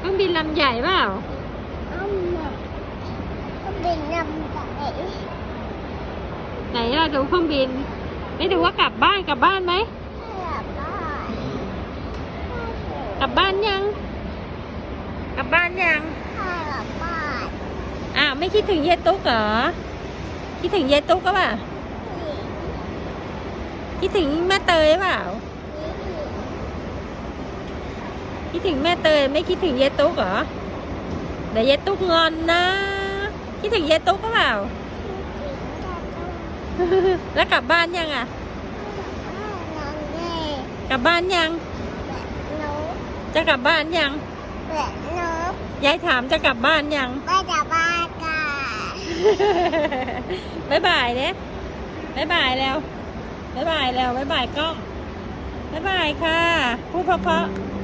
เครื่องบินลำใหญ่เปล่าอ้าวแบบก็เป็นลำไก่ไหนเราดูเครื่องบิน ไม่ดูว่ากลับบ้านกลับบ้านไหมกลับบ้านกลับบ้านยัง กลับบ้านยังกลับบ้านอ้าวไม่คิดถึงเยตุ๊กเหรอ คิดถึงเยตุ๊กก็เปล่าคิดถึงแม่เตยเปล่า คิดถึงแม่เตยไม่คิดถึงเยตุ๊กเหรอเดี๋ยวเยตุ๊กงอนนะ คิดถึงเยตุ๊กก็เปล่า แล้วกลับบ้านยังอะ กลับบ้านยัง จะกลับบ้านยังยายถามจะกลับบ้านยังไม่จะบ้านกันบ๊ายบายเนี่ยบ๊ายบายแล้วบ๊ายบายแล้วบ๊ายบายกล้องบ๊ายบายค่ะ พูดเพราะๆ